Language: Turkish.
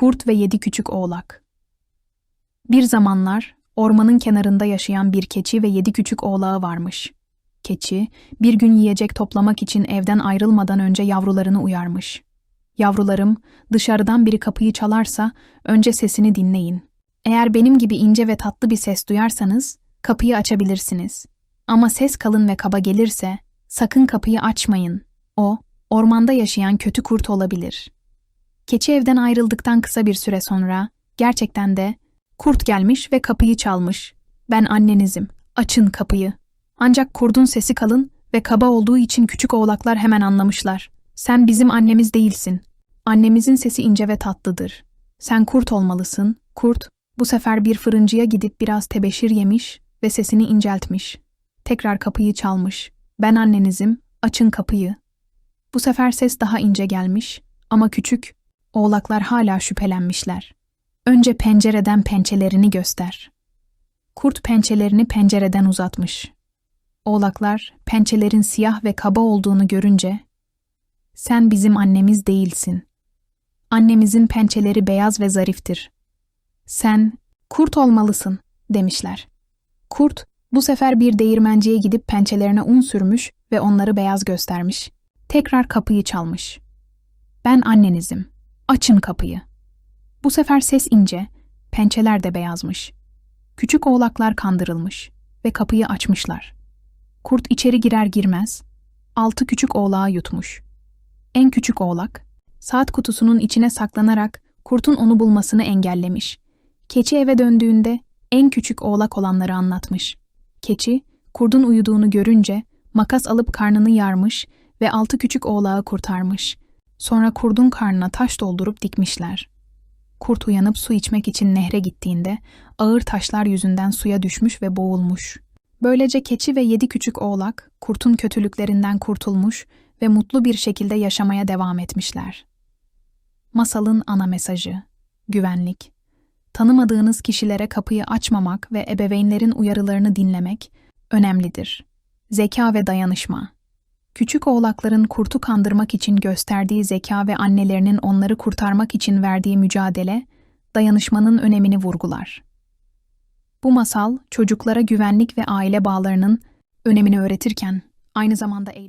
Kurt ve Yedi Küçük Oğlak Bir zamanlar ormanın kenarında yaşayan bir keçi ve yedi küçük oğlağı varmış. Keçi, bir gün yiyecek toplamak için evden ayrılmadan önce yavrularını uyarmış. Yavrularım, dışarıdan biri kapıyı çalarsa önce sesini dinleyin. Eğer benim gibi ince ve tatlı bir ses duyarsanız kapıyı açabilirsiniz. Ama ses kalın ve kaba gelirse sakın kapıyı açmayın. O, ormanda yaşayan kötü kurt olabilir. Keçi evden ayrıldıktan kısa bir süre sonra gerçekten de kurt gelmiş ve kapıyı çalmış. Ben annenizim. Açın kapıyı. Ancak kurdun sesi kalın ve kaba olduğu için küçük oğlaklar hemen anlamışlar. Sen bizim annemiz değilsin. Annemizin sesi ince ve tatlıdır. Sen kurt olmalısın. Kurt, bu sefer bir fırıncıya gidip biraz tebeşir yemiş ve sesini inceltmiş. Tekrar kapıyı çalmış. Ben annenizim, açın kapıyı. Bu sefer ses daha ince gelmiş ama küçük. Oğlaklar hala şüphelenmişler. Önce pencereden pençelerini göster. Kurt pençelerini pencereden uzatmış. Oğlaklar pençelerin siyah ve kaba olduğunu görünce sen bizim annemiz değilsin. Annemizin pençeleri beyaz ve zariftir. Sen kurt olmalısın demişler. Kurt bu sefer bir değirmenciye gidip pençelerine un sürmüş ve onları beyaz göstermiş. Tekrar kapıyı çalmış. Ben annenizim. Açın kapıyı. Bu sefer ses ince, pençeler de beyazmış. Küçük oğlaklar kandırılmış ve kapıyı açmışlar. Kurt içeri girer girmez, altı küçük oğlağı yutmuş. En küçük oğlak, saat kutusunun içine saklanarak kurtun onu bulmasını engellemiş. Keçi eve döndüğünde en küçük oğlak olanları anlatmış. Keçi, kurdun uyuduğunu görünce makas alıp karnını yarmış ve altı küçük oğlağı kurtarmış. Sonra kurdun karnına taş doldurup dikmişler. Kurt uyanıp su içmek için nehre gittiğinde ağır taşlar yüzünden suya düşmüş ve boğulmuş. Böylece keçi ve yedi küçük oğlak kurtun kötülüklerinden kurtulmuş ve mutlu bir şekilde yaşamaya devam etmişler. Masalın ana mesajı Güvenlik Tanımadığınız kişilere kapıyı açmamak ve ebeveynlerin uyarılarını dinlemek önemlidir. Zeka ve dayanışma Küçük oğlakların kurtu kandırmak için gösterdiği zeka ve annelerinin onları kurtarmak için verdiği mücadele, dayanışmanın önemini vurgular. Bu masal çocuklara güvenlik ve aile bağlarının önemini öğretirken aynı zamanda eğitim